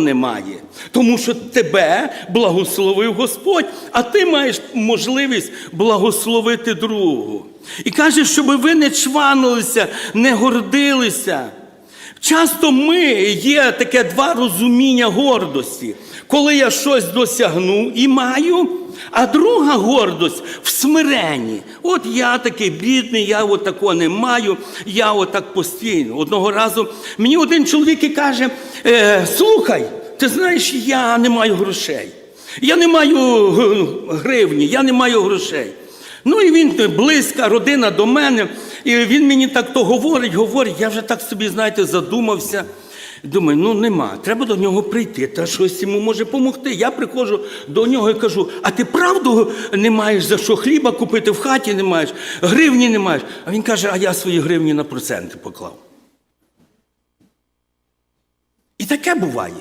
немає. Тому що тебе благословив Господь, а ти маєш можливість благословити другого. І каже, щоб ви не чванилися, не гордилися. Часто ми є таке два розуміння гордості. Коли я щось досягну і маю, а друга гордость в смиренні. От я такий бідний, я от такого не маю, я отак постійно. Одного разу мені один чоловік і каже: е, слухай, ти знаєш, я не маю грошей. Я не маю е, гривні, я не маю грошей. Ну і він близька, родина до мене. І він мені так то говорить, говорить. Я вже так собі, знаєте, задумався. Думаю, ну нема, треба до нього прийти, та щось йому може допомогти. Я приходжу до нього і кажу: а ти правду не маєш за що хліба купити в хаті не маєш, гривні не маєш. А він каже, а я свої гривні на проценти поклав. І таке буває.